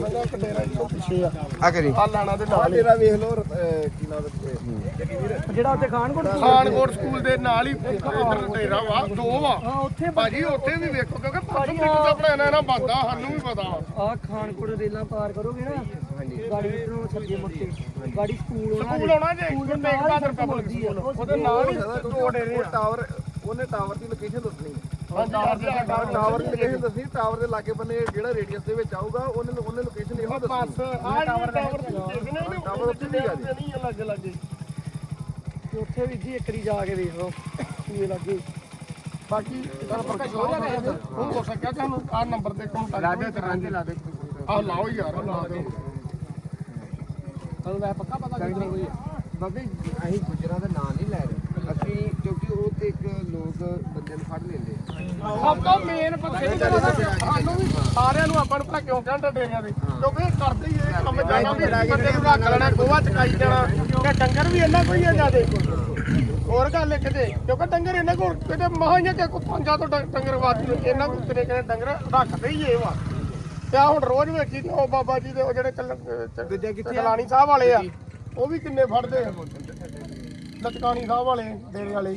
ਸੰਗਾ ਇੱਕ ਡੇਰਾ ਇੱਥੋਂ ਪਿੱਛੇ ਆ ਆ ਕਰੀ ਆ ਲਾਣਾ ਦੇ ਨਾਲ ਡੇਰਾ ਵੇਖ ਲਓ ਅਹ, ਕੀ ਨਾਮ ਦਾ ਜਿਹੜਾ ਉੱਥੇ ਖਾਨਕੋਟ ਖਾਨਕੋਟ ਸਕੂਲ ਦੇ ਨਾਲ ਹੀ ਇਧਰ ਡੇਰਾ ਵਾ ਦੋ ਵਾ। ਉੱਥੇ ਭਾਜੀ ਉੱਥੇ ਵੀ ਵੇਖੋ ਕਿਉਂਕਿ ਪਾਣੀ ਦਾ ਬਣਾਇਆ ਇਹਨਾਂ ਬੰਦਾ ਸਾਨੂੰ ਵੀ ਪਤਾ ਵਾ। ਆ ਖਾਨਕੋਟ ਰੇਲਾਂ ਪਾਰ ਕਰੋਗੇ ਨਾ ਗਾੜੀ ਨੂੰ ਸੱਜੇ ਮੁੜ ਕੇ ਗਾੜੀ ਸਕੂਲ ਹੋਣਾ ਸਕੂਲ ਆਉਣਾ ਜੇ ਸਕੂਲ ਦੇ ਗੁਰੂ ਤੇਗ ਨਾਲ ਬਹਾਦਰ ਹੀ ਪਬਲਿਕ ਮੋਦੀ ਆ। ਸਕੂਲ ਉਹਦੇ ਨਾਲ ਹੀ ਦੋ ਡੇਰੇ ਆ। ਟਾਵਰ ਉਹਨੇ ਟਾਵਰ ਦੀ ਲੋਕੇਸ਼ਨ ਦੱਸਣੀ ਹਾਂ ਟਾਵਰ ਦੇ ਟਾਵਰ ਟਾਵਰ ਦੀ ਲੋਕੇਸ਼ਨ ਦੱਸਣੀ ਟਾਵਰ ਦੇ ਲਾਗੇ ਬੰਨੇ ਜਿਹੜਾ ਰੇਡੀਅਸ ਦੇ ਵਿੱਚ ਆਊਗਾ ਉਹਨੇ ਉਹਨੇ ਲੋਕੇਸ਼ਨ ਇਹੋ ਬਸ ਦੱਸਣੀ ਆ ਟਾਵਰ ਟਾਵਰ ਦੇਖਨੇ ਨੇ ਟਾਵਰ ਉੱਥੇ ਨਹੀਂ ਆ ਜੀ। ਨਹੀਂ ਲੱਗੇ ਲੱਗੇ। ਤੇ ਉੱਥੇ ਵੀ ਜੀ ਇੱਕ ਵਾਰੀ ਜਾ ਕੇ ਵੇਖ ਲਓ ਸੂਏ ਲੱਗੇ। ਬਾਕੀ ਗੱਲ ਪਰ ਹੋ ਜਾਣਾ ਹੁਣ ਹੋ ਸਕਿਆ ਤੁਹਾਨੂੰ ਆ ਨੰਬਰ ਤੇ ਕੰਟੈਕਟ ਲਾ ਦੇ ਤਰਾਂ ਲਾ ਦੇ ਆ ਲਾਓ ਯਾਰ ਲਾ ਦਿਓ। ਤੁਹਾਨੂੰ ਵੈ ਪੱਕਾ ਪਤਾ ਕਿੱਥੇ ਬਾਬੇ ਅਸੀਂ ਗੁਜਰਾਂ ਦਾ ਨਾਂ ਨਹੀਂ ਲੈ ਰਹੇ। ਅਸੀਂ ਉਹ ਤੇ ਇੱਕ ਲੋਕ ਬੰਦੇ ਨੂੰ ਫੜ ਲੈਂਦੇ ਆ। ਸਭ ਤੋਂ ਮੇਨ ਪਤਾ ਕੀ ਸਾਨੂੰ ਵੀ ਸਾਰਿਆਂ ਨੂੰ ਆਪਾਂ ਨੂੰ ਪਤਾ ਕਿਉਂ ਕਹਿੰਦਾ ਡੇਰਿਆਂ ਦੇ ਕਿਉਂਕਿ ਇਹ ਕਰਦੇ ਹੀ ਇਹ ਕੰਮ ਜਾਣਾ ਵੀ ਬੰਦੇ ਨੂੰ ਰੱਖ ਲੈਣਾ ਗੋਵਾ ਚਕਾਈ ਜਾਣਾ। ਕਿ ਡੰਗਰ ਵੀ ਇਹਨਾਂ ਕੋਈ ਆ ਜਾਦੇ ਹੋਰ ਗੱਲ ਇੱਕ ਤੇ ਕਿਉਂਕਿ ਡੰਗਰ ਇਹਨਾਂ ਕੋਲ ਕਿਤੇ ਮਹਾਂਆਂ ਕਿ ਕੋ ਪੰਜਾਂ ਤੋਂ ਡੰਗਰ ਵਾਦੀ ਇਹਨਾਂ ਕੋਲ ਕਿਤੇ ਕਿਤੇ ਡੰਗਰ ਰੱਖਦੇ ਹੀ ਇਹ ਵਾ। ਤੇ ਹੁਣ ਰੋਜ਼ ਵੇਖੀ ਤੇ ਉਹ ਬਾਬਾ ਜੀ ਦੇ ਉਹ ਜਿਹੜੇ? ਚਲਾਣੀ ਸਾਹਿਬ ਵਾਲੇ ਆ ਉਹ ਵੀ ਕਿੰਨੇ ਫੜਦੇ ਆ। ਲਟਕਾਣੀ ਸਾਹਿਬ ਵਾਲੇ ਡੇਰੇ ਵਾਲੇ।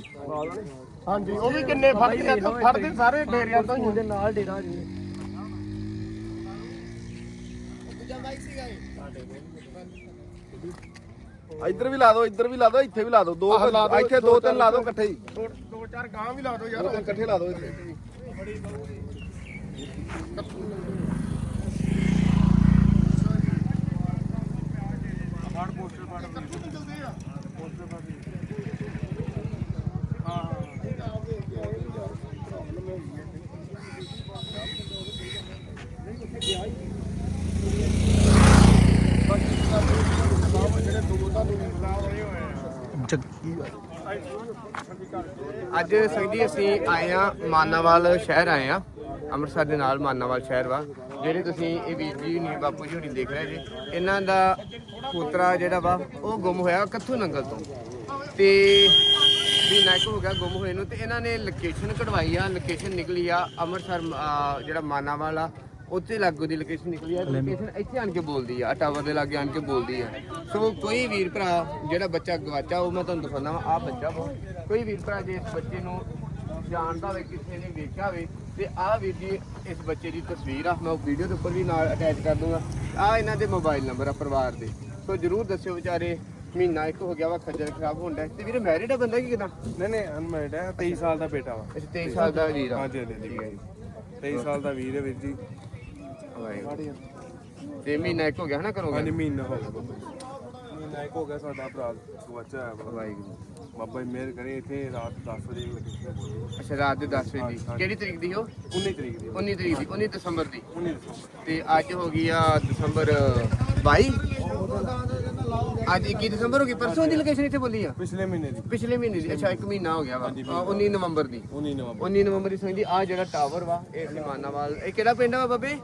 ਹਾਂਜੀ ਉਹ ਵੀ ਕਿੰਨੇ ਫੜਦੇ ਫੜਦੇ ਸਾਰੇ ਡੇਰਿਆਂ ਤੋਂ ਹੀ। ਉਹਦੇ ਨਾਲ ਡੇਰਾ ਜੀ। ਇੱਧਰ ਵੀ ਲਾ ਦਿਓ ਇੱਧਰ ਵੀ ਲਾ ਦਿਓ ਇੱਥੇ ਵੀ ਲਾ ਦਿਓ। ਦੋ ਆਹ ਲਾ ਦਿਓ, ਇੱਥੇ ਦੋ ਤਿੰਨ ਲਾ ਦਿਓ ਇਕੱਠੇ ਹੀ। ਦੋ ਦੋ ਚਾਰ ਗਾਂ ਵੀ ਲਾ ਦਿਓ ਯਾਰ। ਇਕੱਠੇ ਲਾ ਦਿਓ ਇੱਥੇ। ਅੱਜ ਸੰਗਦੀ ਅਸੀਂ ਆਏ ਆ ਮਾਨਾਵਾਲ ਸ਼ਹਿਰ ਆਏ ਆ ਅੰਮ੍ਰਿਤਸਰ ਦੇ ਨਾਲ ਮਾਨਾਵਾਲ ਸ਼ਹਿਰ ਵਾ ਜਿਹੜੇ ਤੁਸੀਂ ਇਹ ਵੀਰ ਜੀ ਨਹੀਂ ਬਾਪੂ ਜੀ ਹੁਣੀ ਦੇਖ ਰਹੇ ਜੀ ਇਹਨਾਂ ਦਾ ਪੁੱਤਰਾ ਜਿਹੜਾ ਵਾ ਉਹ ਗੁੰਮ ਹੋਇਆ ਕੱਥੂ ਨੰਗਲ ਤੋਂ। ਤੇ ਵੀ ਨਾਇਕ ਹੋ ਗਿਆ ਗੁੰਮ ਹੋਏ ਨੂੰ ਤੇ ਇਹਨਾਂ ਨੇ ਲੋਕੇਸ਼ਨ ਕਢਵਾਈ ਆ ਲੋਕੇਸ਼ਨ ਨਿਕਲੀ ਆ ਅੰਮ੍ਰਿਤਸਰ ਆ, ਜਿਹੜਾ ਮਾਨਾਵਾਲ ਆ ਉੱਥੇ ਲਾਗੂ ਦੀ ਲੋਕੇਸ਼ਨ ਨਿਕਲੀ ਆ। ਲੋਕੇਸ਼ਨ ਇੱਥੇ ਆਣ ਕੇ ਬੋਲਦੀ ਆ ਟਾਵਰ ਦੇ ਲਾਗੇ ਆਣ ਕੇ ਬੋਲਦੀ ਆ। ਸੋ ਕੋਈ ਵੀਰ ਭਰਾ ਜਿਹੜਾ ਬੱਚਾ ਗਵਾਚਾ ਉਹ ਮੈਂ ਤੁਹਾਨੂੰ ਦਿਖਾਉਂਦਾ ਆ ਬੱਚਾ ਵਾ। ਕੋਈ ਵੀਰ ਭਰਾ ਜੇ ਇਸ ਬੱਚੇ ਨੂੰ ਜਾਣਦਾ ਹੋਵੇ ਕਿਸੇ ਨੇ ਵੇਖਿਆ ਹੋਵੇ ਤੇ ਆਹ ਵੀਰ ਜੀ ਇਸ ਬੱਚੇ ਦੀ ਤਸਵੀਰ ਆ ਮੈਂ ਉਹ ਵੀਡੀਓ ਦੇ ਉੱਪਰ ਵੀ ਨਾਲ ਅਟੈਚ ਕਰ ਦੂੰਗਾ। ਆ ਇਹਨਾਂ ਦੇ ਮੋਬਾਈਲ ਨੰਬਰ ਆ ਪਰਿਵਾਰ ਦੇ। ਸੋ ਜਰੂਰ ਦੱਸਿਓ ਵਿਚਾਰੇ ਮਹੀਨਾ ਇੱਕ ਹੋ ਗਿਆ ਵਾ ਖੱਜਲ ਖਰਾਬ ਹੁੰਦਾ ਤੇ ਵੀਰੇ ਮੈਰਿਡ ਆ ਬੰਦਾ ਕੀ ਕਿਦਾਂ? ਨਹੀਂ ਨਹੀਂ ਅਨਮੈਰਿਡ ਹੈ 23 ਸਾਲ ਦਾ ਬੇਟਾ ਵਾ। ਇਸ 23 ਸਾਲ ਦਾ ਵੀਰ ਆ। ਹਾਂਜੀ ਹਾਂਜੀ ਠੀਕ ਹੈ ਜੀ 23 ਸਾਲ ਦਾ ਵੀਰ ਹੈ ਵੀਰ ਜੀ। ਵਾਹਿਗੁਰੂ। ਤੇ ਮਹੀਨਾ ਇੱਕ ਹੋ ਗਿਆ ਹਨਾ ਕਰੋਗੇ ਹਾਂਜੀ ਮਹੀਨਾ ਹੋ ਗਿਆ। ਮਹੀਨਾ ਇੱਕ ਹੋ ਗਿਆ ਸਾਡਾ ਭਰਾ ਗਵਾਚਾ ਵਾ। ਵਾਹਿਗੁਰੂ। ਬਾਬਾ ਜੀ ਮਿਹਰ ਕਰੇ ਇੱਥੇ ਰਾਤ 10 ਵਜੇ ਅੱਛਾ ਰਾਤ ਦੇ 10 ਵਜੇ ਦੀ। ਕਿਹੜੀ ਤਰੀਕ ਦੀ ਹੋ 19 ਤਰੀਕ ਦੀ। 19 ਤਰੀਕ ਦੀ 19 ਦਸੰਬਰ ਦੀ। 19 ਦਸੰਬਰ। ਤੇ ਅੱਜ ਹੋ ਗਈ ਆ ਦਸੰਬਰ 22 ਅੱਜ 21 ਦਸੰਬਰ ਹੋ ਗਈ। ਪਰਸੋਂ ਦੀ ਲੋਕੇਸ਼ਨ ਇੱਥੇ ਬੋਲੀ ਆ? ਪਿਛਲੇ ਮਹੀਨੇ ਦੀ। ਪਿਛਲੇ ਮਹੀਨੇ ਦੀ। ਅੱਛਾ ਇੱਕ ਮਹੀਨਾ ਹੋ ਗਿਆ ਵਾ। ਆ, 19 ਨਵੰਬਰ ਦੀ। 19 ਨਵੰਬਰ। 19 ਨਵੰਬਰ ਦੀ ਸੰਦੀ ਆ ਜਿਹੜਾ ਟਾਵਰ ਵਾ ਇਹ ਸਿਮਾਨਾਵਾਲ ਇਹ ਕਿਹੜਾ ਪਿੰਡ ਵਾ ਬਾਬੇ?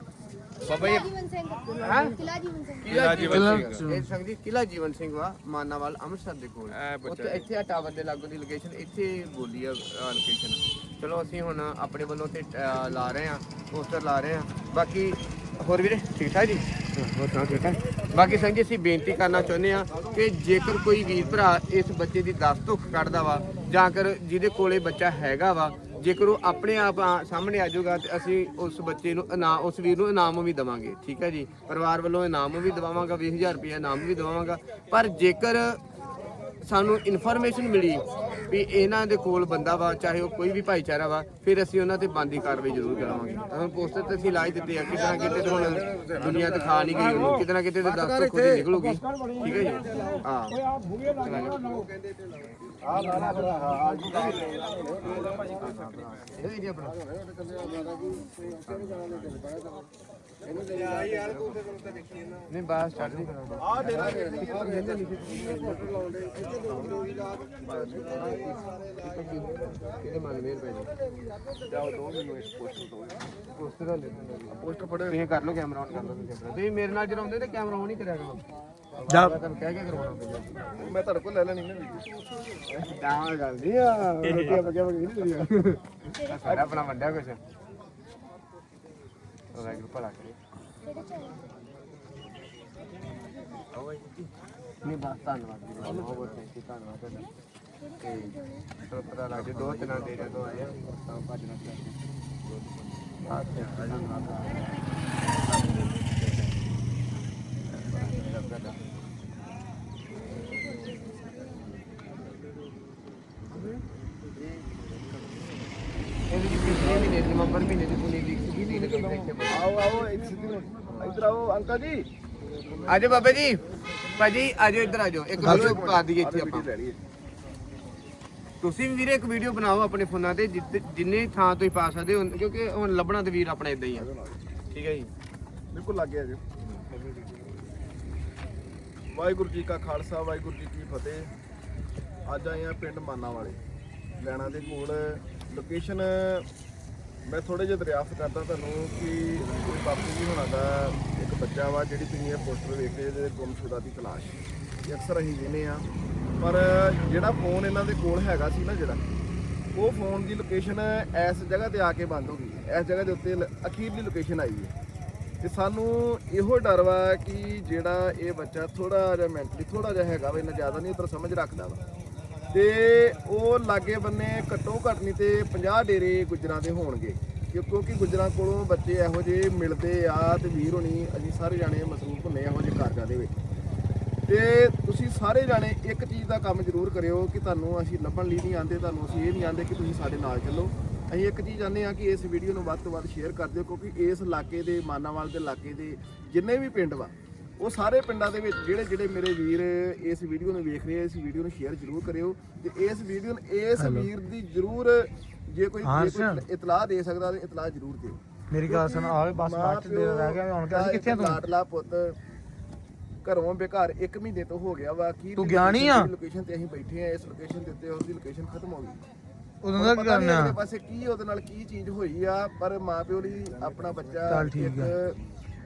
ਬਾਬਾ ਜੀ ਜੀਵਨ ਸਿੰਘ। ਹਾਂ? ਕਿਲਾ ਜੀਵਨ ਸਿੰਘ। ਕਿਲਾ ਜੀਵਨ ਸਿੰਘ। ਇਹ ਸੰਗਦੀ ਕਿਲਾ ਜੀਵਨ ਸਿੰਘ ਵਾ ਮਾਨਾਵਾਲ ਅੰਮ੍ਰਿਤਸਰ ਦੇ ਕੋਲ। ਉੱਥੇ ਇੱਥੇ ਆ ਟਾਵਰ ਦੇ ਲਾਗੂ ਦੀ ਲੋਕੇਸ਼ਨ ਇੱਥੇ ਬੋਲੀ ਆ ਲੋਕੇਸ਼ਨ ਚਲੋ ਅਸੀਂ ਹੁਣ ਆਪਣੇ ਵੱਲੋਂ ਤੇ ਲਾ ਰਹੇ ਆ ਪੋਸਟਰ ਲਾ ਰਹੇ ਆ ਬਾਕੀ ਹੋਰ ਵੀਰੇ ਠੀਕ ਠਾਕ ਜੀ? ਹੋਰ ਸੁਣਾਓ ਠੀਕ ਠਾਕ? ਬਾਕੀ ਸੰਗੀ ਅਸੀਂ ਬੇਨਤੀ ਕਰਨਾ ਚਾਹੁੰਦੇ ਆ ਕਿ ਜੇਕਰ ਕੋਈ ਵੀਰ ਭਰਾ ਇਸ ਬੱਚੇ ਦੀ ਦਸ ਧੁੱਖ ਕੱਢਦਾ ਵਾ ਜਾਂ ਕਰ ਜਿਹਦੇ ਕੋਲੇ ਬੱਚਾ ਹੈਗਾ ਵਾ ਜੇਕਰ ਉਹ ਆਪਣੇ ਆਪ ਆ- ਸਾਹਮਣੇ ਆ ਜਾਊਗਾ ਤੇ ਅਸੀਂ ਉਸ ਬੱਚੇ ਨੂੰ ਇਨਾਮ ਉਸ ਵੀਰ ਨੂੰ ਇਨਾਮ ਵੀ ਦਵਾਂਗੇ, ਠੀਕ ਹੈ ਜੀ? ਪਰਿਵਾਰ ਵੱਲੋਂ ਇਨਾਮ ਵੀ ਦਵਾਵਾਂਗਾ 20000 ਰੁਪਏ ਇਨਾਮ ਵੀ ਦਵਾਵਾਂਗਾ ਪਰ ਜੇਕਰ ਸਾਨੂੰ ਇਨਫੋਰਮੇਸ਼ਨ ਮਿਲੀ ਵੀ ਇਹਨਾਂ ਦੇ ਕੋਲ ਬੰਦਾ ਵਾ, ਚਾਹੇ ਉਹ ਕੋਈ ਵੀ ਭਾਈਚਾਰਾ ਵਾ, ਫਿਰ ਅਸੀਂ ਉਹਨਾਂ ਤੇ ਬੰਦੀ ਕਾਰਵਾਈ ਜ਼ਰੂਰ ਕਰਾਵਾਂਗੇ ਤਾਂ ਹੁਣ ਪੋਸਟਰ ਤੇ ਅਸੀਂ ਲਾਈ ਦਿੱਤੇ ਆ ਕਿਤੇ ਨਾ ਕਿਤੇ ਤਾਂ ਹੁਣ ਦੁਨੀਆ ਦਿਖਾ ਨਹੀਂ ਗਈ ਉਹਨੂੰ ਕਿਤੇ ਨਾ ਕਿਤੇ ਤੇ ਦਸ ਤੋਂ ਖੁਦ ਹੀ ਨਿਕਲੂਗੀ, ਠੀਕ ਹੈ ਜੀ? ਹਾਂ। ਇਹ ਜੀ ਆਪਣਾ ਨਹੀਂ ਬਾਹਰ ਸਟਾਰਟ ਨਹੀਂ ਕਰਾਂਗਾ ਆਹ ਡੇਰਾ ਕਿਹਦੇ ਮਨ ਮੇਰ ਪੈ ਜੀ ਜਾਓ ਦੋ ਮੈਨੂੰ ਇਸ ਪੋਸਟਰ ਤੋਂ ਪੋਸਟਰ ਹਲੇ ਪੋਸਟਰ ਫੜੋ ਤੁਸੀਂ ਕਰ ਲਓ ਕੈਮਰਾ ਆਨ ਕਰ ਲਓ ਤੁਸੀਂ ਮੇਰੇ ਨਾਲ ਜਰਾਉਂਦੇ ਤੇ ਕੈਮਰਾ ਆਨ ਹੀ ਕਰਿਆ ਕਰੋ ਜਾ। ਕੇ ਮੈਂ ਤੁਹਾਡੇ ਕੋਲ ਲੈ ਲੈਣੀ ਨਾ ਵੀਡੀਓ। ਤਾਂ ਗੱਲ ਨਹੀਂ ਆ ਰੋਟੀ ਬਗਿਆ ਬਗਿਆ ਨਹੀਂ ਤੇਰੀ ਸਾਰਾ ਆਪਣਾ ਵੰਡਿਆ ਕੁਛ। ਵਾਹਿਗੁਰੂ ਭਲਾ ਕਰੇ। ਨਹੀਂ ਬਸ ਧੰਨਵਾਦ ਜੀ। ਬਹੁਤ ਬਹੁਤ ਧੰਨਵਾਦ ਤੁਹਾਡਾ। ਤੇ ਤੁਹਾਨੂੰ ਪਤਾ ਲੱਗ ਜਾਊ, ਦੋ ਤਿੰਨਾਂ ਦੇ ਜਦੋਂ ਆਏ ਆ। ਤਾਂ ਭੱਜਣਾ ਚਾਹੀਦਾ ਹਾਂ ਤੇ ਧੰਨਵਾਦ ਇਹਦੀ ਪਿਛਲੇ ਮਹੀਨੇ ਦੀ ਨਵੰਬਰ ਮਹੀਨੇ ਦੀ ਪੁਨੀ ਦੀ ਸੀਗੀ ਤਿੰਨ ਕਿਲੋ ਇੱਥੇ ਆਓ ਆਓ ਇੱਕ ਸਿੱਧੀ ਨੂੰ ਇੱਧਰ ਆਓ ਅੰਕਲ ਜੀ ਆਜੋ ਬਾਬਾ ਜੀ। ਭਾਜੀ ਆਜੋ ਇੱਧਰ ਆਜੋ। ਇੱਕ ਵੀਡੀਓ ਪਾ ਦਈਏ ਇੱਥੇ ਆਪਾਂ। ਤੁਸੀਂ ਵੀ ਵੀਰੇ ਇੱਕ ਵੀਡੀਓ ਬਣਾਓ ਆਪਣੇ ਫੋਨਾਂ ਤੇ ਜਿੰਨੇ ਥਾਂ ਤੋਂ ਹੀ ਪਾ ਸਕਦੇ ਹੋ ਕਿਉਂਕਿ ਹੁਣ ਲੱਭਣਾ ਤੇ ਵੀਰ ਆਪਣਾ ਇਦਾਂ ਹੀ ਆ। ਠੀਕ ਹੈ ਜੀ ਬਿਲਕੁਲ ਲੱਗ ਗਿਆ ਜੀ। ਵਾਹਿਗੁਰੂ ਜੀ ਕਾ ਖਾਲਸਾ, ਵਾਹਿਗੁਰੂ ਜੀ ਕੀ ਫਤਿਹ। ਅੱਜ ਆਏ ਆ ਪਿੰਡ ਮਾਨਾ ਵਾਲੇ ਲੈਣਾ ਦੇ ਕੋਲ ਲੋਕੇਸ਼ਨ ਮੈਂ ਥੋੜੇ ਜਿਹਾ ਦਰਿਆਫਤ ਕਰਦਾ ਤੁਹਾਨੂੰ ਕਿ ਕੋਈ ਬਾਪੂ ਜੀ ਹੋਣਾ ਦਾ। ਇੱਕ ਬੱਚਾ ਵਾ ਜਿਹੜੀ ਤੁਸੀਂ ਇਹ ਪੋਸਟਰ ਵੇਖ ਜਿਹਦੇ ਗੁੰਮਸ਼ੁਦਾ ਦੀ ਤਲਾਸ਼। ਇਹ ਅਕਸਰ ਅਸੀਂ ਜਿਨੇ ਆ ਪਰ ਜਿਹੜਾ ਫੋਨ ਇਹਨਾਂ ਦੇ ਕੋਲ ਹੈਗਾ ਸੀ ਨਾ ਜਿਹੜਾ, ਉਹ ਫੋਨ ਦੀ ਲੋਕੇਸ਼ਨ ਇਸ ਜਗ੍ਹਾ ਤੇ ਆ ਕੇ ਬੰਦ ਹੋ ਗਈ। ਇਸ ਜਗ੍ਹਾ ਦੇ ਉੱਤੇ ਲ- ਅਖੀਰਲੀ ਲੋਕੇਸ਼ਨ ਆਈ ਹੈ। ਤੇ ਸਾਨੂੰ ਇਹੋ ਡਰ ਵਾ ਕਿ ਜਿਹੜਾ ਇਹ ਬੱਚਾ ਥੋੜਾ ਜਿਹਾ ਮੈਂਟਲੀ ਥੋੜਾ ਜਿਹਾ ਹੈਗਾ ਵਾ ਇਹਨਾਂ ਜ਼ਿਆਦਾ ਨਹੀਂ ਉਧਰ ਸਮਝ ਰੱਖਦਾ ਵਾ। ਤੇ ਉਹ ਲਾਗੇ ਬੰਨੇ ਘੱਟੋ ਘੱਟ ਨਹੀਂ ਤੇ 50 ਡੇਰੇ ਗੁੱਜਰਾਂ ਦੇ ਹੋਣਗੇ। ਕਿਉਂ- ਕਿਉਂਕਿ ਗੁੱਜਰਾਂ ਕੋਲੋਂ ਬੱਚੇ ਇਹੋ ਜਿਹੇ ਮਿਲਦੇ ਆ ਤੇ ਵੀਰ ਹੋਣੀ, ਅਸੀਂ ਸਾਰੇ ਜਾਣੇ ਮਸਰੂਫ ਹੁੰਨੇ ਇਹੋ ਜਿਹੇ ਕਾਰਜਾਂ ਦੇ ਵਿੱਚ। ਤੇ ਤੁਸੀਂ ਸਾਰੇ ਜਾਣੇ ਇੱਕ ਚੀਜ਼ ਦਾ ਕੰਮ ਜ਼ਰੂਰ ਕਰਿਓ ਕਿ ਤੁਹਾਨੂੰ ਅਸੀਂ ਲੱਭਣ ਲਈ ਨਹੀਂ ਆਂਦੇ ਤੁਹਾਨੂੰ ਅਸੀਂ ਇਹ ਨਹੀਂ ਆਂਦੇ ਕਿ ਤੁਸੀਂ ਸਾਡੇ ਨਾਲ ਚੱਲੋ। ਅਸੀਂ ਇੱਕ ਚੀਜ਼ ਚਾਹੁੰਦੇ ਆ ਕਿ ਇਸ ਵੀਡੀਓ ਨੂੰ ਵੱਧ ਤੋਂ ਵੱਧ ਸ਼ੇਅਰ ਕਰ ਦਿਓ ਕਿਉਂਕਿ ਇਸ ਇਲਾਕੇ ਦੇ ਮਾਨਾਵਾਲ ਦੇ ਇਲਾਕੇ ਦੇ ਜਿੰਨੇ ਵੀ ਪਿੰਡ ਵਾ ਉਹ ਸਾਰੇ ਪਿੰਡਾਂ ਦੇ ਵਿੱਚ ਜਿਹੜੇ ਜਿਹੜੇ ਮੇਰੇ ਵੀਰ ਇਸ ਵੀਡੀਓ ਨੂੰ ਵੇਖ ਰਹੇ ਆ ਇਸ ਵੀਡੀਓ ਨੂੰ ਸ਼ੇਅਰ ਜ਼ਰੂਰ ਕਰਿਓ ਤੇ ਇਸ ਵੀਡੀਓ ਨੂੰ ਇਸ ਵੀਰ ਦੀ ਜ਼ਰੂਰ ਜੇ ਕੋਈ ਜੇ ਕੋਈ ਇਤਲਾਹ ਦੇ ਸਕਦਾ ਤੇ ਇਤਲਾਹ ਜ਼ਰੂਰ ਦਿਓ। ਮੇਰੀ ਗੱਲ ਸੁਣ ਆਵੇ ਬਸ ਬਾਅਦ ਦੇ ਰਹਿ ਗਿਆ ਹੁਣ ਕਿੱਥੇ ਤੂੰ? ਲਾਡਲਾ ਪੁੱਤ ਘਰੋਂ ਬੇਘਰ 1 ਮਹੀਨੇ ਤੋਂ ਹੋ ਗਿਆ ਵਾ ਕੀ ਤੂੰ ਗਿਆ ਨੀ ਆ? ਲੋਕੇਸ਼ਨ ਤੇ ਅਸੀਂ ਬੈਠੇ ਆ ਇਸ ਲੋਕੇਸ਼ਨ ਦੇ ਉੱਤੇ ਉਹਦੀ ਲੋਕੇਸ਼ਨ ਖਤਮ ਹੋ ਗਈ। ਉਦੋਂ ਦਾ ਕੀ ਪਤਾ ਨੀ ਕਰਨਾ। ਅਗਲੇ ਪਾਸੇ ਕੀ ਉਹਦੇ ਨਾਲ ਕੀ ਚੀਜ਼ ਹੋਈ ਆ ਪਰ ਮਾਪਿਓ ਲਈ ਆਪਣਾ ਬੱਚਾ ਚੱਲ ਠੀਕ ਇੱਕ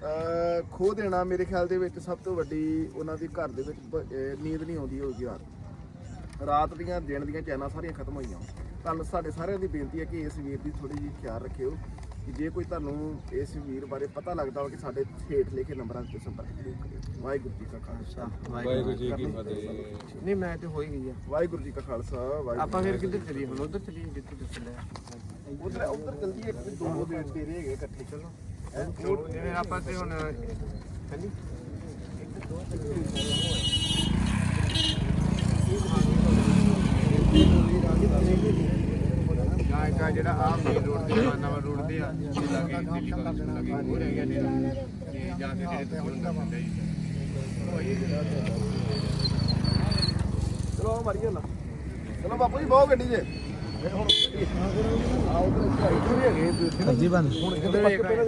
ਅਹ, ਖੋ ਦੇਣਾ ਮੇਰੇ ਖਿਆਲ ਦੇ ਵਿੱਚ ਸਭ ਤੋਂ ਵੱਡੀ ਉਹਨਾਂ ਦੀ ਘਰ ਦੇ ਵਿੱਚ ਬ- ਅਹ, ਨੀਂਦ ਨਹੀਂ ਆਉਂਦੀ ਹੋਊਗੀ ਰਾਤ। ਰਾਤ ਦੀਆਂ ਦਿਨ ਦੀਆਂ ਚੈਨਾਂ ਸਾਰੀਆਂ ਖਤਮ ਹੋਈਆਂ। ਤੁਹਾਨੂੰ ਸਾਡੇ ਸਾਰਿਆਂ ਦੀ ਬੇਨਤੀ ਹੈ ਕਿ ਇਸ ਵੀਰ ਦੀ ਥੋੜੀ ਜਿਹੀ ਖਿਆਲ ਰੱਖਿਓ। ਕਿ ਜੇ ਕੋਈ ਤੁਹਾਨੂੰ ਇਸ ਵੀਰ ਬਾਰੇ ਪਤਾ ਲੱਗਦਾ ਹੋ ਕਿ ਸਾਡੇ ਹੇਠ ਲਿਖੇ ਨੰਬਰਾਂ ਤੇ ਸੰਪਰਕ ਜ਼ਰੂਰ ਕਰਿਓ ਵਾਹਿਗੁਰੂ ਜੀ ਕਾ ਖਾਲਸਾ। ਵਾਹਿਗੁਰੂ ਜੀ ਕੀ ਫਤਿਹ। ਨਹੀਂ ਮੈਂ ਤੇ ਹੋ ਹੀ ਗਈ ਆ। ਵਾਹਿਗੁਰੂ ਜੀ ਕਾ ਖਾਲਸਾ ਵਾਹਿਗੁਰੂ ਆਪਾਂ ਫਿਰ ਕਿੱਧਰ ਚਲੀਏ ਹੁਣ? ਉਧਰ ਚਲੀਏ ਜਿੱਥੇ ਤੁਸੀਂ ਲੈ ਉਧਰ ਉਧਰ ਜਲਦੀ ਇੱਕ ਦੋ ਦੇ ਡੇਰੇ ਹੈਗੇ ਇਕੱਠੇ ਚਲੋ। ਜਿਵੇਂ ਆਪਾਂ ਤੇ ਹੁਣ ਹਾਂਜੀ ਜਾਂ ਇੱਕ ਜਿਹੜਾ ਆ ਮੇਨ ਰੋਡ ਤੇ ਮਾਨਾਵਾ ਰੋਡ ਤੇ ਆ ਇਹ ਲਾਗੇ ਦਿੱਲੀ ਕਾਲਜ ਲਾਗੇ ਹੋ ਰਹਿ ਗਿਆ ਡੇਰਾ ਤੇ ਜਾਂ ਫਿਰ ਜਿਹੜੇ ਤੁਸੀਂ ਹੁਣ ਦੱਸਦੇ ਜੀ ਚਲੋ ਮਰੀਏ ਨਾ ਚਲੋ ਬਾਪੂ ਜੀ ਬਹੁਤ ਗੱਡੀ ਜੇ। ਹੁਣ ਆਓ ਤੇ ਇੱਥੇ ਹੈਗੇ ਸਬਜ਼ੀ ਬੰਦ। ਹੁਣ ਕਿਤੇ ਪੱਕੇ ਪਹਿਲਾਂ